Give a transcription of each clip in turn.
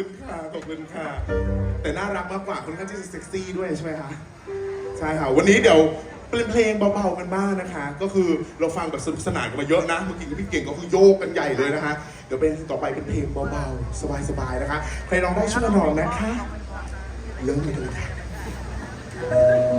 คุณค่ะ ขอบคุณค่ะ แต่น่ารักมากกว่าค่อนข้างที่จะเซ็กซี่ด้วยใช่ไหมคะ ใช่ค่ะ วันนี้เดี๋ยวเป็นเพลงเบาๆกันบ้างนะคะ ก็คือเราฟังแบบสนุกสนานกันมาเยอะนะ เมื่อกี้พี่เก่งก็คือโยกกันใหญ่เลยนะคะ เดี๋ยวเป็นต่อไปเป็นเพลงเบาๆ สบายๆนะคะ ใครร้องได้ช่วยกันร้องนะคะ เริ่มเลยค่ะ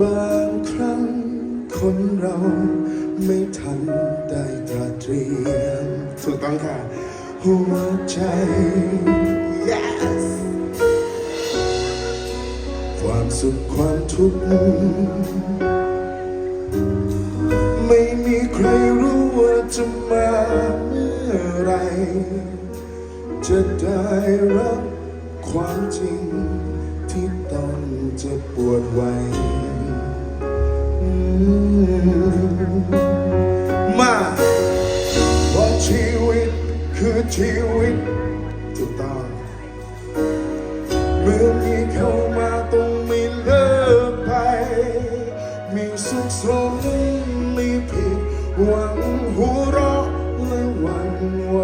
บางครั้ง คนเราไม่ทันได้ตระเตรียมถูกต้องค่ะ หัวใจ yes ความสุขความทุกข์ไม่มีใครรู้ว่าจะมาเมื่อไหรจะได้รับความจริงที่ต้องเจะปวดไว้อื มาเพราะชีวิตคือชีวิตถูกต้องเมื่อมีเข้ามาต้องไม่เลิกไป มีสุขสมมีผิดหวังหัวเราะและหวันไหว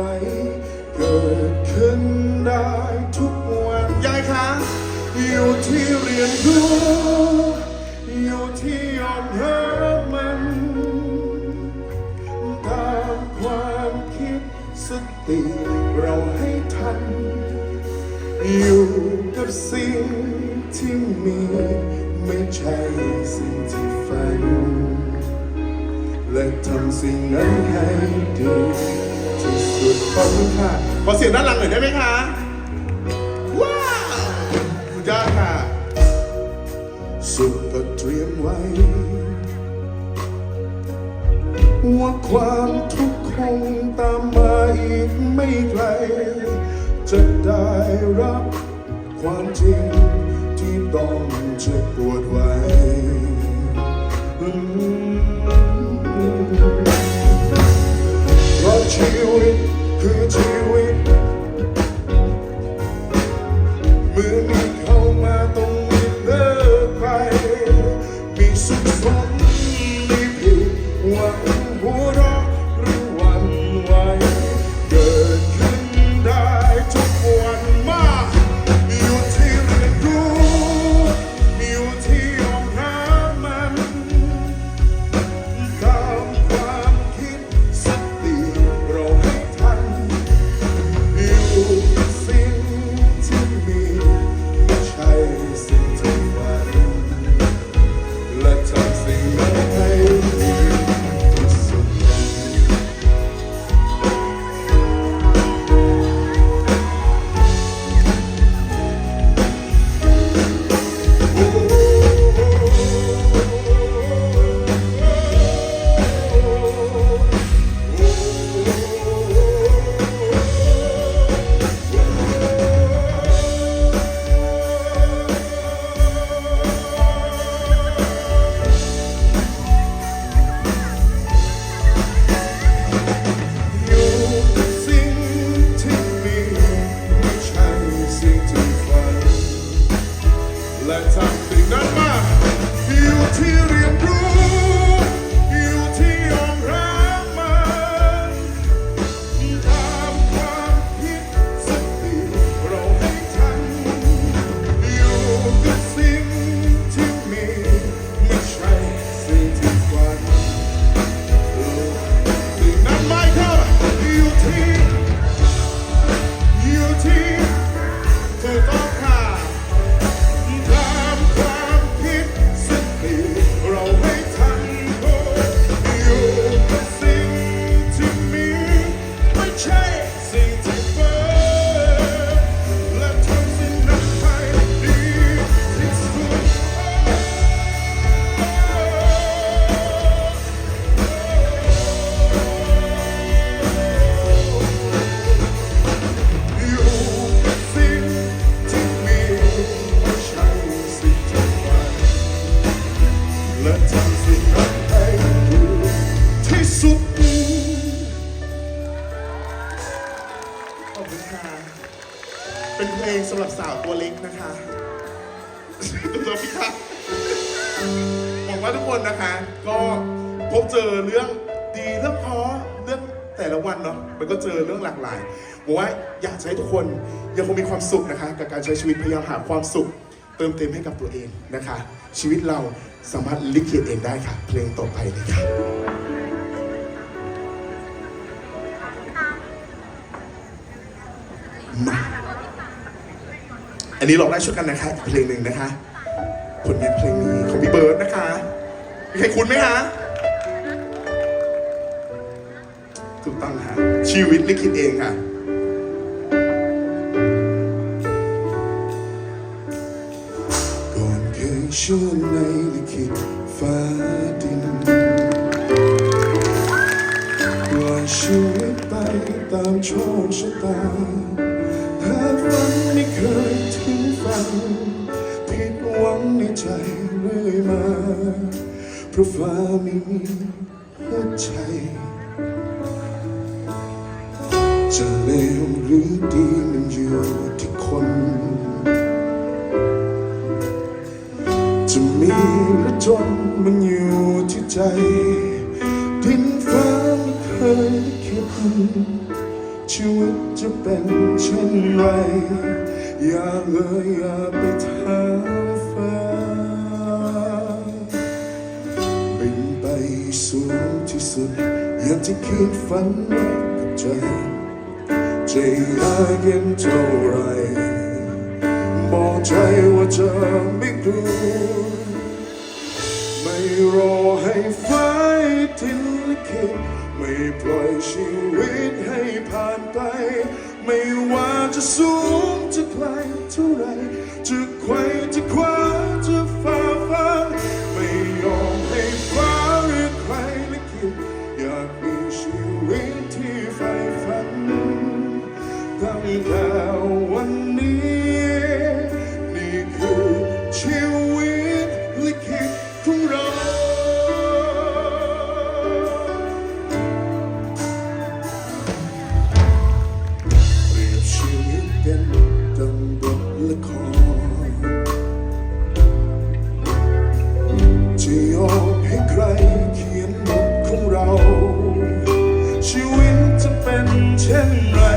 เกิดขึ้นได้ทุกวันยายคะอยู่ที่เรียนรู้ ติเราให้ทัน อยู่กับสิ่งที่มี ไม่ใช่สิ่งที่ฝัน และทำสิ่งนั้นให้ดีที่สุดขอบคุณค่ะขอเสียงด้านหลังหน่อยได้ไหมคะ ว้าวสุดยอดค่ะ สุขก็เตรียมไว้ ว่าความทุกข์ รับความจริงที่ต้องเจ็บปวดไว้เพราะชีวิตคือชีวิต Let's ตัวพี่ค่ะหวังว่าทุกคนนะคะ ก็พบเจอเรื่องดีเรื่องเพราะเรื่องแต่ละวันเนาะมันก็เจอเรื่องหลากหลายบอกว่าอยากจะให้ทุกคนยังคงมีความสุขนะคะ กับการใช้ชีวิตพยายามหาความสุข เติมเต็มให้กับตัวเองนะคะ ชีวิตเราสามารถลิขิตเองได้ค่ะ เพลงต่อไปเลยค่ะ นนี้ร้องได้ช่วยกันนะคะอีกเพลงหนึ่งนะคะผลงานเพลงนี้ของพี่เบิร์ดนะคะมีใครคุ้นไหมคะถูกต้องค่ะชีวิตลิขิตเองค่ะก่อนเคยเชื่อในลิขิตฟ้าดินปล่อยชีวิตไปตามโชคชะตา ราะฟ้าไม่มีหัวใจ จะเลวหรือดีมันอยู่ที่คน จะมีหรือจนมันอยู่ที่ใจ ดินฟ้าไม่เคยคิด ชีวิตจะเป็นเช่นไร อย่าเลยอย่าไปถาม สูงที่สุดอยากจะคิดฝันไว้กับใจใจะยากเย็นเท่าไรบอกใจว่าจะไม่กลัวไม่รอให้ฟ้าทิ้งลิขิตไม่ปล่อยชีวิตให้ผ่านไป ไม่ว่าจะสูงจะไกลเท่าไรจะไขว่จะคว เ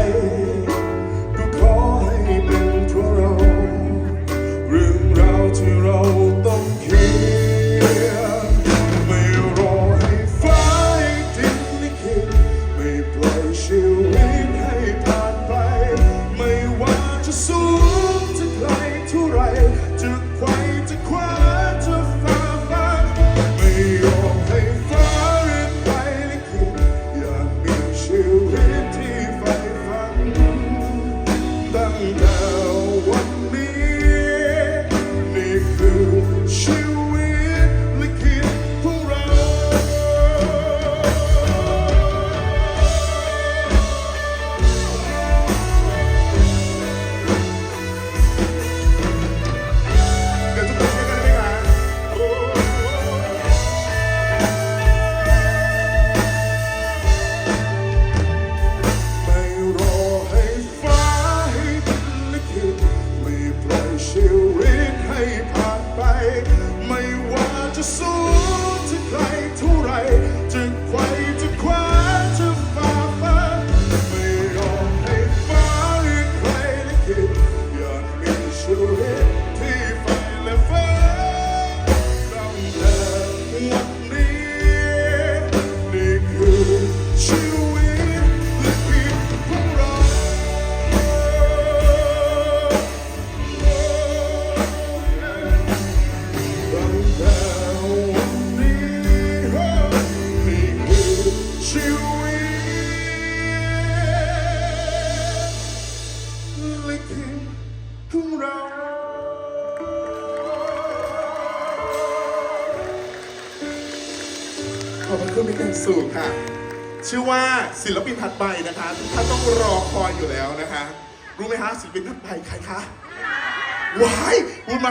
ของเราขอบคุณเป็นอย่างสูงค่ะ ชื่อว่าศิลปินถัดไปนะคะทุกท่านต้องรอคอยอยู่แล้วนะคะ รู้ไหมคะศิลปินถัดไปใครคะว้ายพูดมา